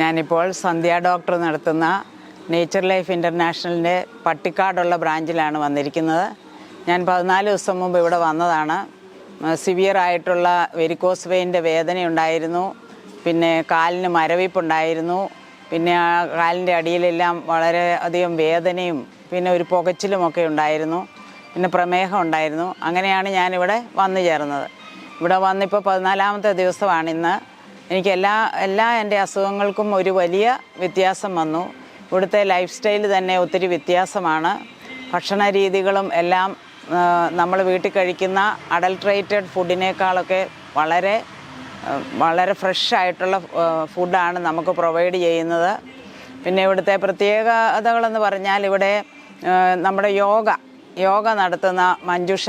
ഞാനിപ്പോൾ സന്ധ്യ ഡോക്ടർ നടത്തുന്ന nature life ഇന്റർനാഷണലിന്റെ പട്ടിക്കാടുള്ള ബ്രാഞ്ചിലാണ് വന്നിരിക്കുന്നത്. ഞാൻ പതിനാല് ദിവസം മുമ്പ് ഇവിടെ വന്നതാണ്. സിവിയർ ആയിട്ടുള്ള വെരിക്കോസ് വെയിന്റെ വേദനയുണ്ടായിരുന്നു പിന്നെ കാലിന് മരവിപ്പുണ്ടായിരുന്നു. പിന്നെ ആ കാലിന്റെ അടിയിലെല്ലാം വളരെ അധികം വേദനയും പിന്നെ ഒരു പുകച്ചിലുമൊക്കെ ഉണ്ടായിരുന്നു. പിന്നെ പ്രമേഹം ഉണ്ടായിരുന്നു. അങ്ങനെയാണ് ഞാനിവിടെ വന്നു ചേർന്നത്. ഇവിടെ വന്നിപ്പോൾ പതിനാലാമത്തെ ദിവസമാണ് ഇന്ന്. എനിക്ക് എല്ലാ എല്ലാ എന്റെ അസുഖങ്ങൾക്കും ഒരു വലിയ വ്യത്യാസം വന്നു. ഇവിടുത്തെ ലൈഫ് സ്റ്റൈൽ തന്നെ ഒത്തിരി വ്യത്യാസമാണ്. ഭക്ഷണ രീതികളും എല്ലാം നമ്മൾ വീട്ടിൽ കഴിക്കുന്ന അഡൾട്രേറ്റഡ് ഫുഡിനേക്കാളൊക്കെ വളരെ വളരെ ഫ്രഷ് ആയിട്ടുള്ള ഫുഡാണ് നമുക്ക് പ്രൊവൈഡ് ചെയ്യുന്നത്. പിന്നെ ഇവിടുത്തെ പ്രത്യേകതകളെന്ന് പറഞ്ഞാൽ ഇവിടെ നമ്മുടെ യോഗ യോഗ നടത്തുന്ന മഞ്ജുഷ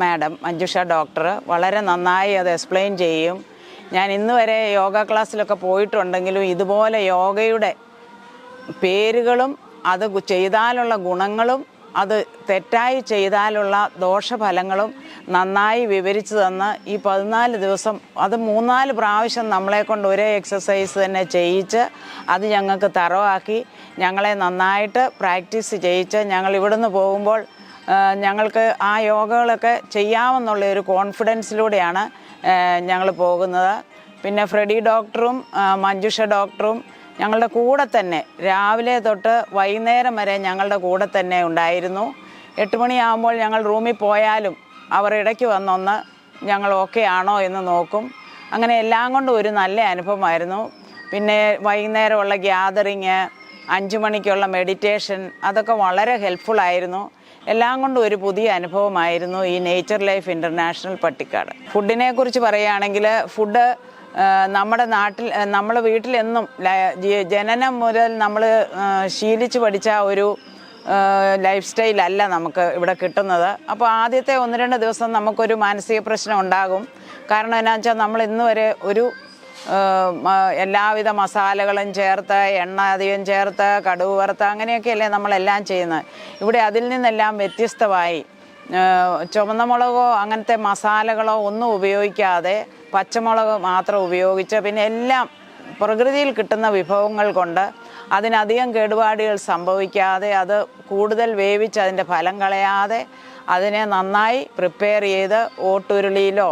മാഡം മഞ്ജുഷ ഡോക്ടർ വളരെ നന്നായി അത് എക്സ്പ്ലെയിൻ ചെയ്യും. ഞാൻ ഇന്ന് വരെ യോഗ ക്ലാസ്സിലൊക്കെ പോയിട്ടുണ്ടെങ്കിലും ഇതുപോലെ യോഗയുടെ പേരുകളും അത് ചെയ്താലുള്ള ഗുണങ്ങളും അത് തെറ്റായി ചെയ്താലുള്ള ദോഷഫലങ്ങളും നന്നായി വിവരിച്ചു തന്ന് ഈ പതിനാല് ദിവസം അത് മൂന്നാൽ പ്രാവശ്യം നമ്മളെ കൊണ്ട് ഒരേ എക്സസൈസ് തന്നെ ചെയ്യിച്ച് അത് ഞങ്ങൾക്ക് തറവാക്കി. ഞങ്ങളെ നന്നായിട്ട് പ്രാക്ടീസ് ചെയ്യിച്ച് ഞങ്ങൾ ഇവിടുന്ന് പോകുമ്പോൾ ഞങ്ങൾക്ക് ആ യോഗകളൊക്കെ ചെയ്യാമെന്നുള്ള ഒരു കോൺഫിഡൻസിലൂടെയാണ് ഞങ്ങൾ പോകുന്നത്. പിന്നെ ഫ്രെഡി ഡോക്ടറും മഞ്ജുഷ ഡോക്ടറും ഞങ്ങളുടെ കൂടെ തന്നെ രാവിലെ തൊട്ട് വൈകുന്നേരം വരെ ഞങ്ങളുടെ കൂടെ തന്നെ ഉണ്ടായിരുന്നു. എട്ട് മണിയാകുമ്പോൾ ഞങ്ങൾ റൂമിൽ പോയാലും അവർ ഇടയ്ക്ക് വന്നൊന്ന് ഞങ്ങൾ ഓക്കെ ആണോ എന്ന് നോക്കും. അങ്ങനെ എല്ലാം കൊണ്ടും ഒരു നല്ല അനുഭവമായിരുന്നു. പിന്നെ വൈകുന്നേരമുള്ള ഗ്യാതറിങ് അഞ്ച് മണിക്കുള്ള മെഡിറ്റേഷൻ അതൊക്കെ വളരെ ഹെൽപ്ഫുള്ളായിരുന്നു എല്ലാം കൊണ്ടും ഒരു പുതിയ അനുഭവമായിരുന്നു ഈ നേച്ചർ ലൈഫ് ഇന്റർനാഷണൽ പട്ടിക്കാട്. ഫുഡിനെ കുറിച്ച് പറയുകയാണെങ്കിൽ ഫുഡ് നമ്മുടെ നാട്ടിൽ നമ്മൾ വീട്ടിലെന്നും ജനനം മുതൽ നമ്മൾ ശീലിച്ച് പഠിച്ച ഒരു ലൈഫ് സ്റ്റൈലല്ല നമുക്ക് ഇവിടെ കിട്ടുന്നത്. അപ്പോൾ ആദ്യത്തെ ഒന്ന് രണ്ട് ദിവസം നമുക്കൊരു മാനസിക പ്രശ്നം ഉണ്ടാകും. കാരണം എന്നാ വെച്ചാൽ നമ്മൾ ഇന്ന് വരെ ഒരു എല്ലാവിധ മസാലകളും ചേർത്ത് എണ്ണ അധികം ചേർത്ത് കടുവ് വറുത്ത് അങ്ങനെയൊക്കെയല്ലേ നമ്മളെല്ലാം ചെയ്യുന്നത്. ഇവിടെ അതിൽ നിന്നെല്ലാം വ്യത്യസ്തമായി. ചുവന്ന മുളകോ അങ്ങനത്തെ മസാലകളോ ഒന്നും ഉപയോഗിക്കാതെ പച്ചമുളക് മാത്രം ഉപയോഗിച്ച് പിന്നെ എല്ലാം പ്രകൃതിയിൽ കിട്ടുന്ന വിഭവങ്ങൾ കൊണ്ട് അതിനധികം കേടുപാടുകൾ സംഭവിക്കാതെ അത് കൂടുതൽ വേവിച്ച് അതിന്റെ ഫലം കളയാതെ അതിനെ നന്നായി പ്രിപ്പയർ ചെയ്ത് ഓട്ടുരുളിയിലോ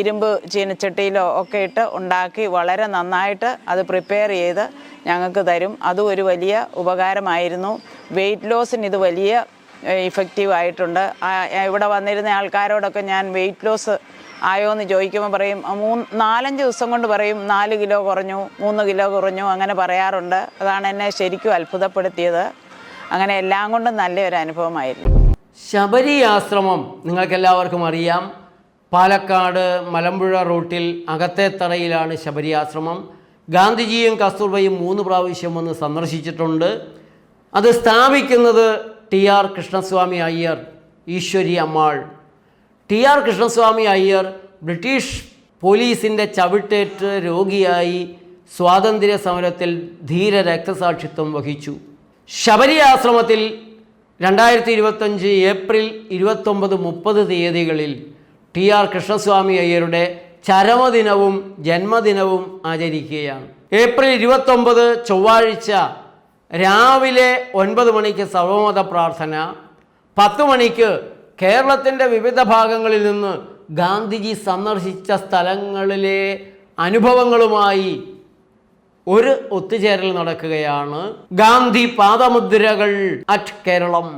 ഇരുമ്പ് ചീനച്ചട്ടിയിലോ ഒക്കെ ഇട്ട് ഉണ്ടാക്കി വളരെ നന്നായിട്ട് അത് പ്രിപ്പയർ ചെയ്ത് ഞങ്ങൾക്ക് തരും. അതും ഒരു വലിയ ഉപകാരമായിരുന്നു. വെയിറ്റ് ലോസിന് ഇത് വലിയ ഇഫക്റ്റീവ് ആയിട്ടുണ്ട്. ഇവിടെ വന്നിരുന്ന ആൾക്കാരോടൊക്കെ ഞാൻ വെയിറ്റ് ലോസ് ആയോ എന്ന് ചോദിക്കുമ്പോൾ പറയും മൂന്ന് നാലഞ്ച് ദിവസം കൊണ്ട് പറയും നാല് കിലോ കുറഞ്ഞു മൂന്ന് കിലോ കുറഞ്ഞു അങ്ങനെ പറയാറുണ്ട്. അതാണ് എന്നെ ശരിക്കും അത്ഭുതപ്പെടുത്തിയത്. അങ്ങനെ എല്ലാം കൊണ്ടും നല്ലൊരു അനുഭവമായിരുന്നു. ശബരി ആശ്രമം നിങ്ങൾക്കെല്ലാവർക്കും അറിയാം. പാലക്കാട് മലമ്പുഴ റൂട്ടിൽ അകത്തേത്തറയിലാണ് ശബരി ആശ്രമം ഗാന്ധിജിയും കസ്തൂർബയും മൂന്ന് പ്രാവശ്യം വന്ന് സന്ദർശിച്ചിട്ടുണ്ട്. അത് സ്ഥാപിക്കുന്നത് T R Krishnaswamy Iyer Eswari Ammal. T R Krishnaswamy Iyer British പോലീസിന്റെ ചവിട്ടേറ്റ് രോഗിയായി സ്വാതന്ത്ര്യ സമരത്തിൽ ധീര രക്തസാക്ഷിത്വം വഹിച്ചു. ശബരി ആശ്രമത്തിൽ രണ്ടായിരത്തി ഇരുപത്തഞ്ച് ഏപ്രിൽ ഇരുപത്തൊമ്പത് മുപ്പത് തീയതികളിൽ ടി ആർ കൃഷ്ണസ്വാമി അയ്യരുടെ ചരമദിനവും ജന്മദിനവും ആചരിക്കുകയാണ്. ഏപ്രിൽ ഇരുപത്തൊമ്പത് ചൊവ്വാഴ്ച രാവിലെ ഒൻപത് മണിക്ക് സർവമത പ്രാർത്ഥന പത്ത് മണിക്ക് കേരളത്തിന്റെ വിവിധ ഭാഗങ്ങളിൽ നിന്ന് ഗാന്ധിജി സന്ദർശിച്ച സ്ഥലങ്ങളിലെ അനുഭവങ്ങളുമായി ഒരു ഒത്തുചേരൽ നടക്കുകയാണ്. Gandhi പാദമുദ്രകൾ at Keralam.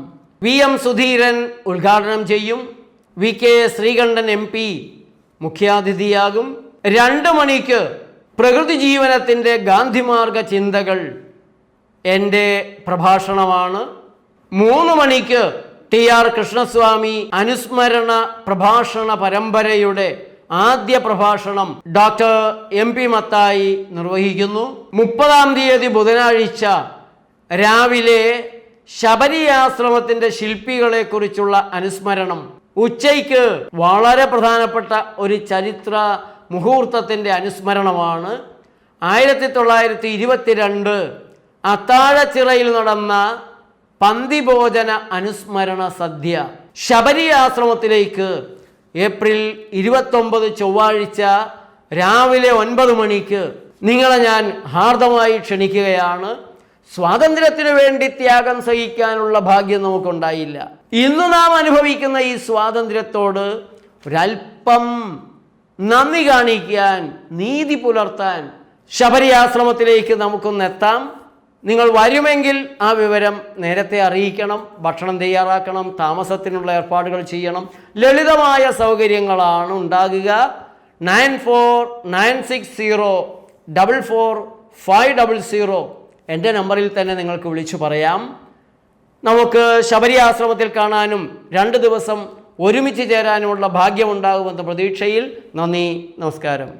V M Sudheeran ഉദ്ഘാടനം ചെയ്യും. V K Sreekandan M P മുഖ്യാതിഥിയാകും. രണ്ട് മണിക്ക് പ്രകൃതി ജീവനത്തിന്റെ ഗാന്ധിമാർഗ ചിന്തകൾ എന്റെ പ്രഭാഷണമാണ്. മൂന്ന് മണിക്ക് ടി ആർ കൃഷ്ണസ്വാമി അനുസ്മരണ പ്രഭാഷണ പരമ്പരയുടെ ആദ്യ പ്രഭാഷണം ഡോക്ടർ എം പി മത്തായി നിർവഹിക്കുന്നു. മുപ്പതാം തീയതി ബുധനാഴ്ച രാവിലെ ശബരി ആശ്രമത്തിന്റെ ശില്പികളെക്കുറിച്ചുള്ള അനുസ്മരണം ഉച്ചയ്ക്ക് വളരെ പ്രധാനപ്പെട്ട ഒരു ചരിത്ര മുഹൂർത്തത്തിന്റെ അനുസ്മരണമാണ്. ആയിരത്തി തൊള്ളായിരത്തി ഇരുപത്തിരണ്ട് അത്താഴച്ചിറയിൽ നടന്ന പന്തിഭോജന അനുസ്മരണ സദ്യ ശബരി ആശ്രമത്തിലേക്ക് ഏപ്രിൽ ഇരുപത്തൊമ്പത് ചൊവ്വാഴ്ച രാവിലെ ഒൻപത് മണിക്ക്. നിങ്ങളെ ഞാൻ ഹാർദമായി ക്ഷണിക്കുകയാണ്. സ്വാതന്ത്ര്യത്തിന് വേണ്ടി ത്യാഗം സഹിക്കാനുള്ള ഭാഗ്യം നമുക്കുണ്ടായില്ല. ഇന്ന് നാം അനുഭവിക്കുന്ന ഈ സ്വാതന്ത്ര്യത്തോട് ഒരൽപ്പം നന്ദി കാണിക്കാൻ നീതി പുലർത്താൻ ശബരി ആശ്രമത്തിലേക്ക് നമുക്കൊന്ന് എത്താം. നിങ്ങൾ വരുമെങ്കിൽ ആ വിവരം നേരത്തെ അറിയിക്കണം ഭക്ഷണം തയ്യാറാക്കണം താമസത്തിനുള്ള ഏർപ്പാടുകൾ ചെയ്യണം. ലളിതമായ സൗകര്യങ്ങളാണ് ഉണ്ടാകുക. Nine four nine six zero double four five double zero എന്റെ നമ്പറിൽ തന്നെ നിങ്ങൾക്ക് വിളിച്ചു പറയാം. നമുക്ക് ശബരി ആശ്രമത്തിൽ കാണാനും രണ്ട് ദിവസം ഒരുമിച്ച് ചേരാനുമുള്ള ഭാഗ്യമുണ്ടാകുമെന്ന പ്രതീക്ഷയിൽ നന്ദി നമസ്കാരം.